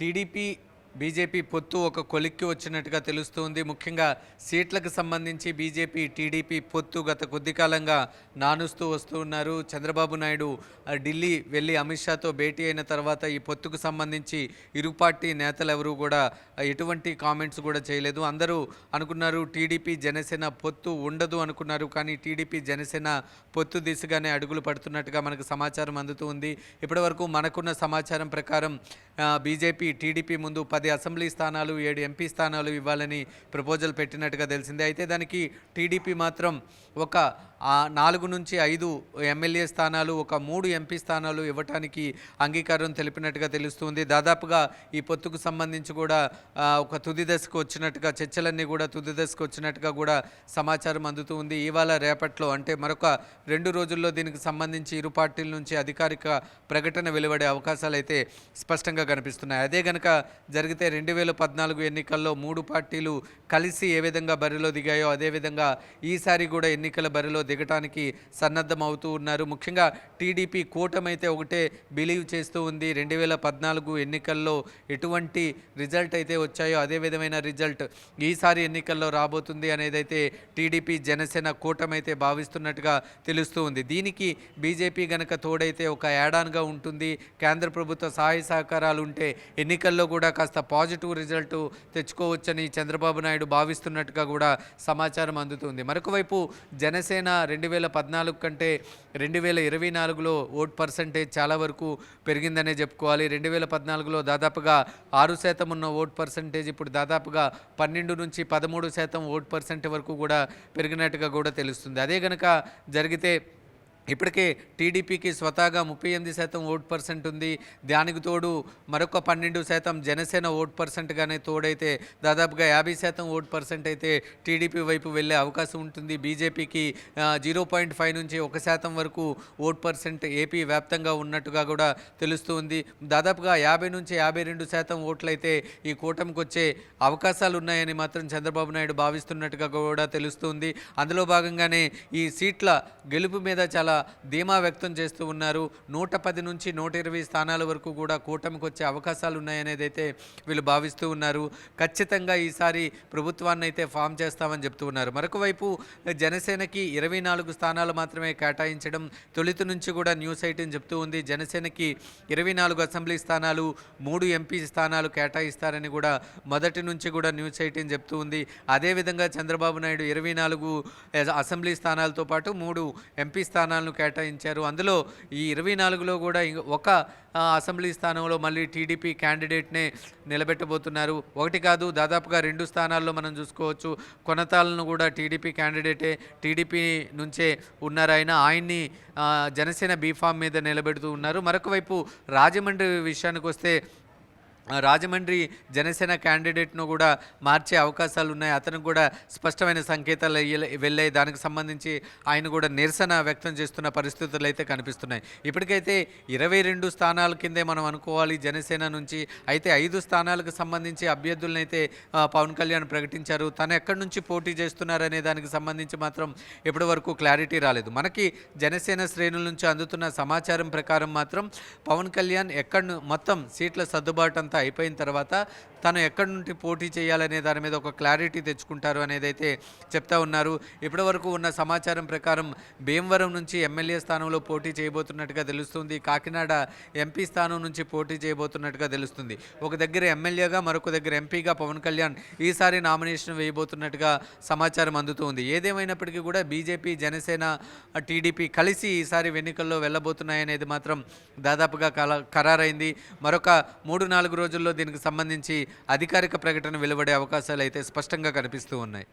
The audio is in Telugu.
టీడీపీ బీజేపీ పొత్తు ఒక కొలిక్కి వచ్చినట్టుగా తెలుస్తోంది. ముఖ్యంగా సీట్లకు సంబంధించి బీజేపీ టీడీపీ పొత్తు గత కొద్ది కాలంగా నానుస్తూ వస్తూ ఉన్నారు. చంద్రబాబు నాయుడు ఢిల్లీ వెళ్ళి అమిత్ షాతో భేటీ అయిన తర్వాత ఈ పొత్తుకు సంబంధించి ఇరు పార్టీ నేతలు ఎవరు కూడా ఎటువంటి కామెంట్స్ కూడా చేయలేదు. అందరూ అనుకున్నారు టీడీపీ జనసేన పొత్తు ఉండదు అనుకున్నారు. కానీ టీడీపీ జనసేన పొత్తు దిశగానే అడుగులు పడుతున్నట్టుగా మనకు సమాచారం అందుతూ ఉంది. ఇప్పటివరకు మనకున్న సమాచారం ప్రకారం బీజేపీ టీడీపీ ముందు పది అసెంబ్లీ స్థానాలు ఏడు ఎంపీ స్థానాలు ఇవ్వాలని ప్రపోజల్ పెట్టినట్టుగా తెలిసిందే. అయితే దానికి టీడీపీ మాత్రం ఒక ఆ, నాలుగు నుంచి ఐదు ఎమ్మెల్యే స్థానాలు ఒక మూడు ఎంపీ స్థానాలు ఇవ్వటానికి అంగీకారం తెలిపినట్టుగా తెలుస్తుంది. దాదాపుగా ఈ పొత్తుకు సంబంధించి కూడా ఒక తుది దశకు వచ్చినట్టుగా చర్చలన్నీ కూడా తుది దశకు వచ్చినట్టుగా కూడా సమాచారం అందుతూ ఉంది. ఇవాళ రేపట్లో అంటే మరొక రెండు రోజుల్లో దీనికి సంబంధించి ఇరు పార్టీల నుంచి అధికారిక ప్రకటన వెలువడే అవకాశాలు అయితే స్పష్టంగా కనిపిస్తున్నాయి. అదే గనక జరిగితే రెండు వేల పద్నాలుగు ఎన్నికల్లో మూడు పార్టీలు కలిసి ఏ విధంగా బరిలో దిగాయో అదేవిధంగా ఈసారి కూడా ఎన్నికల బరిలో దిగటానికి సన్నద్ధమవుతూ ఉన్నారు. ముఖ్యంగా టీడీపీ కూటమైతే ఒకటే బిలీవ్ చేస్తూ ఉంది. రెండు వేల పద్నాలుగు ఎన్నికల్లో ఎటువంటి రిజల్ట్ అయితే వచ్చాయో అదే విధమైన రిజల్ట్ ఈసారి ఎన్నికల్లో రాబోతుంది అనేదైతే టీడీపీ జనసేన కూటమైతే భావిస్తున్నట్టుగా తెలుస్తూ ఉంది. దీనికి బీజేపీ గనక తోడైతే ఒక యాడాన్గా ఉంటుంది. కేంద్ర ప్రభుత్వ సహాయ సహకారాలు ఉంటే ఎన్నికల్లో కూడా కాస్త పాజిటివ్ రిజల్ట్ తెచ్చుకోవచ్చని చంద్రబాబు నాయుడు భావిస్తున్నట్టుగా కూడా సమాచారం అందుతుంది మరొకవైపు జనసేన రెండు వేల పద్నాలుగు కంటే రెండు వేల ఇరవై నాలుగులో ఓట్ పర్సంటేజ్ చాలా వరకు పెరిగిందనే చెప్పుకోవాలి. రెండు వేల పద్నాలుగులో దాదాపుగా ఆరు శాతం ఉన్న ఓట్ పర్సంటేజ్ ఇప్పుడు దాదాపుగా పన్నెండు నుంచి పదమూడు శాతం ఓట్ పర్సెంట్ వరకు కూడా పెరిగినట్టుగా కూడా తెలుస్తుంది. అదే కనుక జరిగితే ఇప్పటికే టీడీపీకి స్వతహాగా ముప్పై ఎనిమిది శాతం ఓట్ పర్సెంట్ ఉంది. దానికి తోడు మరొక పన్నెండు శాతం జనసేన ఓట్ పర్సెంట్గానే తోడైతే దాదాపుగా యాభై శాతం ఓట్ పర్సెంట్ అయితే టీడీపీ వైపు వెళ్ళే అవకాశం ఉంటుంది. బీజేపీకి జీరో పాయింట్ ఫైవ్ నుంచి ఒక శాతం వరకు ఓట్ పర్సెంట్ ఏపీ వ్యాప్తంగా ఉన్నట్టుగా కూడా తెలుస్తూ ఉంది. దాదాపుగా యాభై నుంచి యాభై రెండు శాతం ఓట్లయితే ఈ కూటమికి వచ్చే అవకాశాలు ఉన్నాయని మాత్రం చంద్రబాబు నాయుడు భావిస్తున్నట్టుగా కూడా తెలుస్తుంది అందులో భాగంగానే ఈ సీట్ల గెలుపు మీద చాలా ధీమా వ్యక్తం చేస్తూ ఉన్నారు. నూట పది నుంచి నూట ఇరవై స్థానాల వరకు కూడా కూటమికి వచ్చే అవకాశాలు ఉన్నాయనేది అయితే వీళ్ళు భావిస్తూ ఉన్నారు. ఖచ్చితంగా ఈసారి ప్రభుత్వాన్ని అయితే ఫామ్ చేస్తామని చెప్తూ ఉన్నారు. మరొక వైపు జనసేనకి ఇరవై నాలుగు స్థానాలు మాత్రమే కేటాయించడం తొలిత నుంచి కూడా న్యూస్ ఐటీన్ చెప్తూ ఉంది. జనసేనకి ఇరవై నాలుగు అసెంబ్లీ స్థానాలు మూడు ఎంపీ స్థానాలు కేటాయిస్తారని కూడా మొదటి నుంచి కూడా న్యూస్ ఎయిటీన్ చెప్తూ ఉంది. అదేవిధంగా చంద్రబాబు నాయుడు ఇరవై నాలుగు అసెంబ్లీ స్థానాలతో పాటు మూడు ఎంపీ స్థానాలు స్థానాలను కేటాయించారు. అందులో ఈ ఇరవై నాలుగులో కూడా ఒక అసెంబ్లీ స్థానంలో మళ్ళీ టీడీపీ క్యాండిడేట్నే నిలబెట్టబోతున్నారు. ఒకటి కాదు దాదాపుగా రెండు స్థానాల్లో మనం చూసుకోవచ్చు. కొనతాలను కూడా టీడీపీ క్యాండిడేటే టీడీపీ నుంచే ఉన్నారు ఆయన. ఆయన్ని జనసేన బీఫామ్ మీద నిలబెడుతూ ఉన్నారు. మరొక వైపు రాజమండ్రి విషయానికి వస్తే రాజమండ్రి జనసేన క్యాండిడేట్ను కూడా మార్చే అవకాశాలు ఉన్నాయి అతనికి కూడా స్పష్టమైన సంకేతాలు వెళ్ళాయి. దానికి సంబంధించి ఆయన కూడా నిరసన వ్యక్తం చేస్తున్న పరిస్థితులు అయితే కనిపిస్తున్నాయి. ఇప్పటికైతే ఇరవై రెండు స్థానాల కిందే మనం అనుకోవాలి. జనసేన నుంచి అయితే ఐదు స్థానాలకు సంబంధించి అభ్యర్థులనైతే పవన్ కళ్యాణ్ ప్రకటించారు. తను ఎక్కడి నుంచి పోటీ చేస్తున్నారనే దానికి సంబంధించి మాత్రం ఇప్పటి వరకు క్లారిటీ రాలేదు. మనకి జనసేన శ్రేణుల నుంచి అందుతున్న సమాచారం ప్రకారం మాత్రం పవన్ కళ్యాణ్ ఎక్కడ మొత్తం సీట్ల సర్దుబాటు అంతా అయిపోయిన తర్వాత తను ఎక్కడి నుండి పోటీ చేయాలనే దాని మీద ఒక క్లారిటీ తెచ్చుకుంటారు అనేది అయితే చెప్తా ఉన్నారు. ఇప్పటివరకు ఉన్న సమాచారం ప్రకారం భీమవరం నుంచి ఎమ్మెల్యే స్థానంలో పోటీ చేయబోతున్నట్టుగా తెలుస్తుంది. కాకినాడ ఎంపీ స్థానం నుంచి పోటీ చేయబోతున్నట్టుగా తెలుస్తుంది. ఒక దగ్గర ఎమ్మెల్యేగా మరొక దగ్గర ఎంపీగా పవన్ కళ్యాణ్ ఈసారి నామినేషన్ వేయబోతున్నట్టుగా సమాచారం అందుతుంది ఏదేమైనప్పటికీ కూడా బీజేపీ జనసేన టీడీపీ కలిసి ఈసారి ఎన్నికల్లో వెళ్ళబోతున్నాయనేది మాత్రం దాదాపుగా కల ఖరారైంది. మరొక మూడు నాలుగు రోజుల్లో దీనికి సంబంధించి అధికారిక ప్రకటన వెలువడే అవకాశాలు అయితే స్పష్టంగా కనిపిస్తూ ఉన్నాయి.